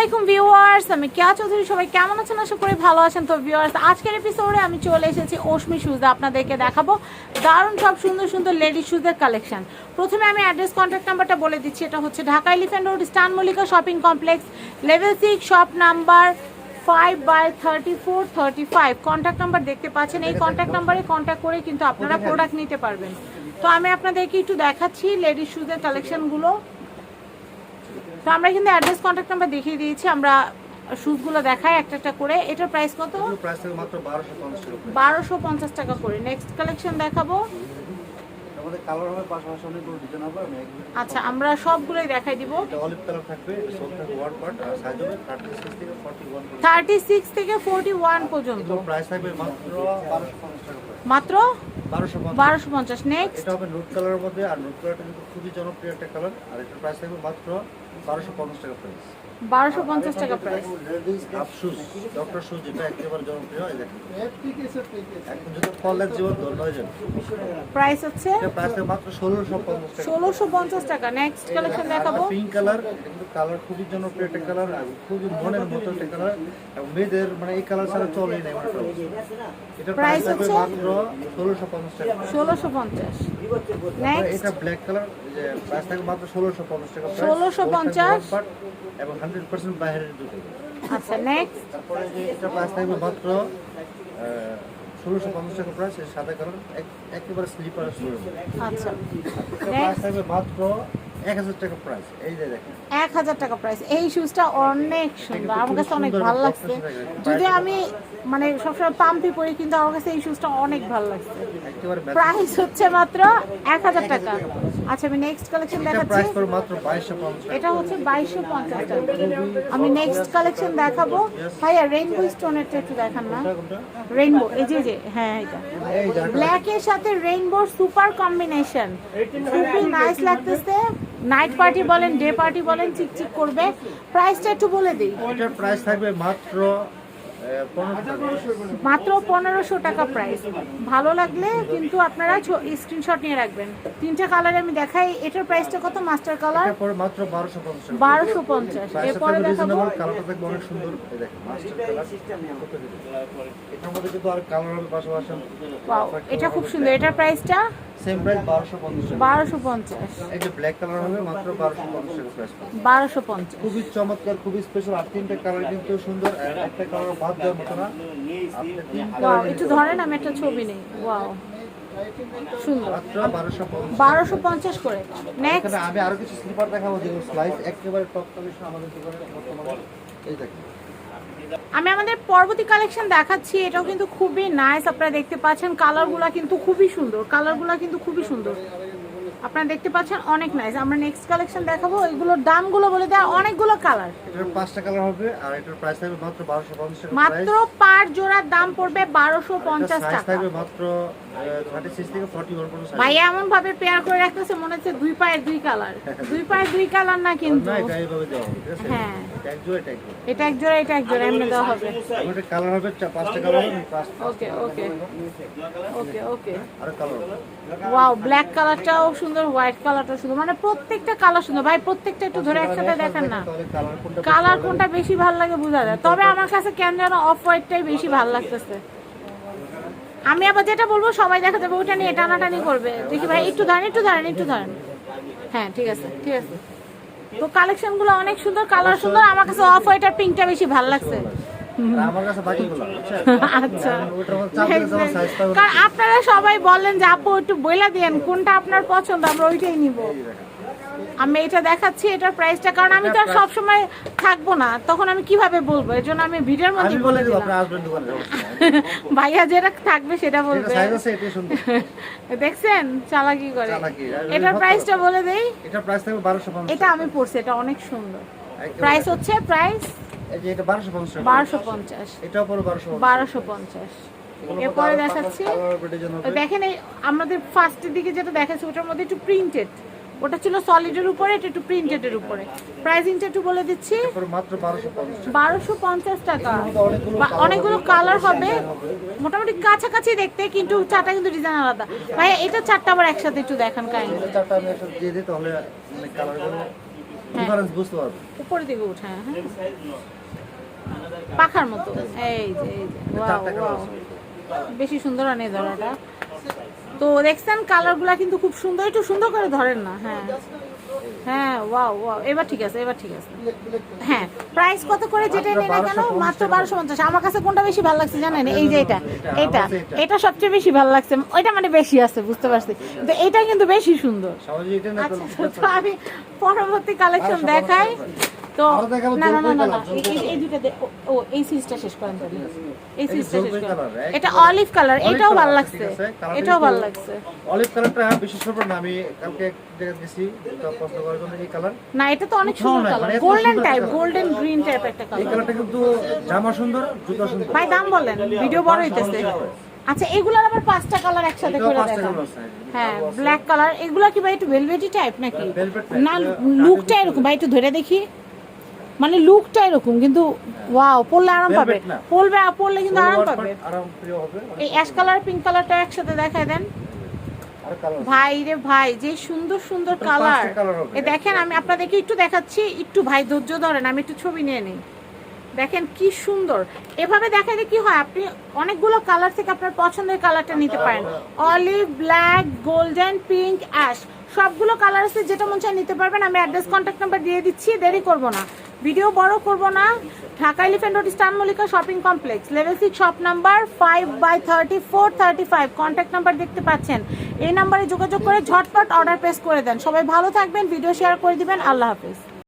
আলাইকুম ভিউয়ার্স আমি কেয়া চৌধুরী সবাই কেমন আছেন? আশা করি ভালো আছেন। তো ভিউয়ার্স আজকের এপিসোডে আমি চলে এসেছি ওশমি শুজে আপনাদেরকে দেখাবো দারুণ সব সুন্দর সুন্দর লেডিস শুজের কালেকশন প্রথমে আমি অ্যাড্রেস কন্ট্যাক্ট নাম্বারটা বলে দিচ্ছি এটা হচ্ছে Dhaka elephant road stun Mallika shopping complex level six shop number five by thirty four thirty five contact number দেখতে পাচ্ছেন এই কন্ট্যাক্ট নাম্বারে কন্ট্যাক্ট করে কিন্তু আপনারা প্রোডাক্ট নিতে পারবেন। তো আমি আপনাদেরকে একটু দেখাচ্ছি লেডিস শুজের কালেকশনগুলো তো আমরা কিন্তু অ্যাড্রেস কন্ট্যাক্ট নাম্বার দেখিয়ে দিয়েছি আমরা শুজগুলো দেখাই একটা একটা করে। এটার প্রাইস কত? প্রাইস মাত্র বারোশো বারোশো পঞ্চাশ টাকা করে। নেক্সট কালেকশন দেখাবো। আমাদের কালার হবে পাশাপাশি অনেকগুলো ডিজাইন হবে আমি আচ্ছা আমরা সবগুলোই দেখাই দিব। এটা অলিভ কালার থাকবে এটা ওয়ান পার্ট আর সাইজ হবে থার্টি সিক্স থেকে ফর্টি ওয়ান থার্টি সিক্স থেকে ফোরটি ওয়ান পর্যন্ত। এগুলো প্রাইস থাকবে মাত্র বারোশো পঞ্চাশ টাকা। মাত্র? বারোশো পঞ্চাশ। বারোশো পঞ্চাশ নেক্সট এটা হবে নোট কালারের মধ্যে আর নোট কালারটা কিন্তু খুবই জনপ্রিয় একটা কালার আর এটার প্রাইস থাকবে মাত্র বারোশো পঞ্চাশ টাকা প্রাইস বারোশো পঞ্চাশ টাকা প্রাইস শুজ ডক্টর শুজ এটা একেবারে জনপ্রিয় এই দেখেন। এখন যদি কলেজ জীবন ধন্য হয়ে প্রাইস হচ্ছে এটা প্রাইস মাত্র ষোলোশো পঞ্চাশ টাকা। ষোলোশো পঞ্চাশ টাকা। নেক্সট কালেকশন দেখাবো। পিঙ্ক কালার কিন্তু কালার খুবই জনপ্রিয় একটা কালার আর খুবই মনের মতো একটা কালার এবং মেয়েদের মানে এই কালার ছাড়া চলেই না অবস্থা। এটার প্রাইস হচ্ছে? মাত্র ষোলোশো পঞ্চাশ টাকা। ষোলোশো পঞ্চাশ। এটা ব্ল্যাক কালার যে প্রাইস থাকবে মাত্র ষোলোশো পঞ্চাশ টাকা price। 1650 Gold থাকবে one part এবং হান্ড্রেড পার্সেন্ট বাইরের দুটো আচ্ছা নেক্সট তারপরে যে এটা প্রাইস থাকবে মাত্র ষোলোশো পঞ্চাশ টাকা প্রাইস সাদা কালার একেবারে স্লিপার আচ্ছা প্রাইস থাকবে মাত্র এক হাজার টাকা প্রাইস। এই যে দেখেন। এক হাজার টাকা প্রাইস। এই শুজটা অনেক সুন্দর। আমার কাছে অনেক ভালো লাগছে। যদি আমি মানে সবসময় পাম্পি পরি কিন্তু আমার কাছে এই শুজটা অনেক ভালো লাগছে। প্রাইস হচ্ছে মাত্র এক হাজার টাকা। আচ্ছা আমি নেক্সট কালেকশন দেখাচ্ছি। এটা হচ্ছে বাইশশো পঞ্চাশ টাকা। আমি নেক্সট কালেকশন দেখাবো। ভাইয়া রেইনবো স্টোনেরটা একটু দেখান না? রেইনবো এই যে যে হ্যাঁ এটা আরেকটা ব্ল্যাকের সাথে রেইনবোর সুপার কম্বিনেশন খুবই নাইস লাগতেছে। নাইট পার্টি বলেন ডে পার্টি বলেন চিকচিক করবে। প্রাইসটা একটু বলে দিই। এটার প্রাইস থাকবে মাত্র মাত্র পনেরোশো টাকা প্রাইস ভালো লাগলে কিন্তু আপনারা স্ক্রিনশট নিয়ে রাখবেন। তিনটা কালার আমি দেখাই। এটার প্রাইসটা কত? মাস্টার কালার মাত্র বারোশো পঞ্চাশ। বারোশো পঞ্চাশ। এরপরে দেখাবো। অনেক সুন্দর। এটা খুব সুন্দর। এটার প্রাইসটা সেম প্রাইস এই যে ব্ল্যাক কালার হবে মাত্র প্রাইস খুবই চমৎকার খুবই স্পেশাল আর তিনটা কালার কিন্তু সুন্দর আর একটা কালার বাদ দেওয়ার মতো না। ওয়াও একটু ধরেন আমি একটা ছবি নেই। ওয়াও সুন্দর। বারোশো পঞ্চাশ। করে। নেক্সট আমি আরও কিছু স্লিপার দেখাবো যেগুলো স্লাইস একেবারে টপ আমাদের দোকানে বর্তমানে। এই দেখেন। আমি আমাদের পরবর্তী কালেকশন দেখাচ্ছি এটাও কিন্তু খুবই নাইস আপনারা দেখতে পাচ্ছেন কালারগুলো কিন্তু খুবই সুন্দর কালারগুলো কিন্তু খুবই সুন্দর। আপনারা দেখতে পাচ্ছেন অনেক নাইস আমরা নেক্সট কালেকশন দেখাবো এগুলোর দামগুলো বলে দেয় অনেকগুলো কালার এটার পাঁচটা কালার হবে আর এটার প্রাইস থাকবে মাত্র বারোশো পঞ্চাশ টাকা। মাত্র পার জোড়ার দাম পড়বে বারোশো পঞ্চাশ সাইজ টাকা। থাকবে মাত্র থার্টি সিক্স থেকে ফর্টি ওয়ান পর্যন্ত ভাই এমন ভাবে পেয়ার করে রাখতেছে মনে হচ্ছে দুই পায়ের দুই কালার দুই পায়ের দুই কালার না কিন্তু। হ্যাঁ। এটা এক জোড়া এটা এক জোড়া। এমনি দেওয়া হবে। ওটা কালার হবে চা- পাঁচটা colour okay okay. Okay okay. আর কালার ওয়াও ব্ল্যাক কালারটাও সুন্দর হোয়াইট কালারটাও সুন্দর। মানে প্রত্যেকটা কালার সুন্দর। ভাই প্রত্যেকটা একটু ধরে একসাথে দেখেন না। কালার কোনটা কালার কোনটা বেশি ভালো লাগে বোঝা যায়। তবে আমার কাছে কেন যেন অফ হোয়াইটটাই বেশি ভালো লাগতেছে। আমি আবার যেটা বলব সবাই দেখা যাবে ওইটা নিয়ে টানাটানি করবে। দেখি ভাই একটু ধরেন একটু ধরেন একটু ধরেন। হ্যাঁ ঠিক আছে ঠিক আছে। তো কালেকশনগুলো অনেক সুন্দর কালার সুন্দর। আমার কাছে অফ হোয়াইট আর পিঙ্কটা বেশি ভালো লাগছে। আচ্ছা। আপনারা সবাই বললেন যে আপু একটু বইলা দেন কোনটা আপনার পছন্দ আমরা ওইটাই নিব। আমি এটা দেখাচ্ছি এটার প্রাইসটা কারণ আমি তো আর সব সময় থাকব না। তখন আমি কীভাবে বলব? এর জন্য আমি ভিডিওর মধ্যে আমি বলে দিলাম। ভাইয়া যেটা থাকবে সেটা এটা বলবে। দেখছেন? চালাকি করে। এটার। প্রাইসটা বলে দেই। এটা প্রাইস থাকবে বারোশো পঞ্চাশ। এটা আমি পড়ছি এটা অনেক সুন্দর। প্রাইস হচ্ছে প্রাইস এই যে এটা বারোশো পঞ্চাশ টাকা। বারোশো পঞ্চাশ। এটাও পরে বারোশো বারোশো পঞ্চাশ। এরপরে দেখাচ্ছি। দেখেন এই আমাদের ফার্স্টের দিকে যেটা দেখাচ্ছে ওটার মধ্যে একটু প্রিন্টেড ওটা ছিল সলিডের উপরে এটা একটু প্রিন্টেডের উপরে। প্রাইসিংটা একটু বলে দিচ্ছি। মাত্র বারোশো পঞ্চাশ টাকা। বা- অনেকগুলো কালার হবে। মোটামুটি কাছাকাছি দেখতে কিন্তু চারটা কিন্তু ডিজাইন আলাদা। ভাই এটা চারটা আবার একসাথে একটু দেখান তাহলে মানে পারবে। উপরের দিকে উঠে হ্যাঁ পাখার মতো। এই যে এই যে। বেশি সুন্দর আনে ধরাটা তো দেখছেন কালারগুলা কিন্তু খুব সুন্দর একটু সুন্দর করে ধরেন না হ্যাঁ। হ্যাঁ ওয়াও ওয়াও এবার ঠিক আছে এবার ঠিক আছে। হ্যাঁ প্রাইস কত করে যেটা নেই না কেন? মাত্র বারোশো পঞ্চাশ। আমার কাছে কোনটা বেশি ভালো লাগছে জানেন? এই যে এটা এটা এটা সবচেয়ে বেশি ভালো লাগছে। ওইটা মানে বেশি আছে বুঝতে পারছি। কিন্তু এটা কিন্তু বেশি সুন্দর। আচ্ছা তো আমি পরবর্তী কালেকশন দেখাই। তো না না না না এই- এই- এই দুটো দে- ও- এই সিরিজটা শেষ করেন তাহলে। এই সিরিজটা শেষ করেন। এটা অলিভ কালার এটাও ভালো লাগছে। এটাও ভালো লাগছে। অলিভ কালারটা বিশেষ করে না আমি কালকে এক জায়গায় গেছি এটা পছন্দ করার জন্য এই কালার না এটা তো অনেক সুন্দর colour golden type golden green type একটা এই কালারটা কিন্তু জামা সুন্দর জুতো সুন্দর। ভাই দাম বলেন ভিডিও বড় হইতেছে। আচ্ছা এগুলার আবার পাঁচটা কালার একসাথে করে। হ্যাঁ ব্ল্যাক কালার এগুলা কি ভাই একটু ভেলভেটি টাইপ নাকি। না লুকটা এরকম ভাই একটু ধরে দেখি। মানে লুকটা এরকম কিন্তু ওয়াও পরলে আরাম পাবে। পরবে পরলে কিন্তু আরাম পাবে। এই অ্যাশ কালার পিঙ্ক কালারটা একসাথে দেখায় দেন। ভাই রে ভাই যে সুন্দর সুন্দর কালার। এ দেখেন আমি আপনাদেরকে একটু দেখাচ্ছি। একটু ভাই ধৈর্য ধরেন আমি একটু ছবি নিয়ে নিই। দেখেন কি সুন্দর। এভাবে দেখালে কি হয়? আপনি অনেকগুলো কালার থেকে আপনার পছন্দের কালারটা নিতে পারেন। Olive black golden pink ash সবগুলো কালার আছে, যেটা মন চায় নিতে পারবেন। আমি অ্যাড্রেস কন্ট্যাক্ট নাম্বার দিয়ে দিচ্ছি, দেরি করব না। ভিডিও বড় করব না। Dhaka elephant road stun Mallika shopping complex level six shop number five by thirty four thirty five contact number দেখতে পাচ্ছেন। এই নাম্বারে যোগাযোগ করে ঝটপট অর্ডার প্লেস করে দেন। সবাই ভালো থাকবেন ভিডিও শেয়ার করে দিবেন। আল্লাহ হাফিজ।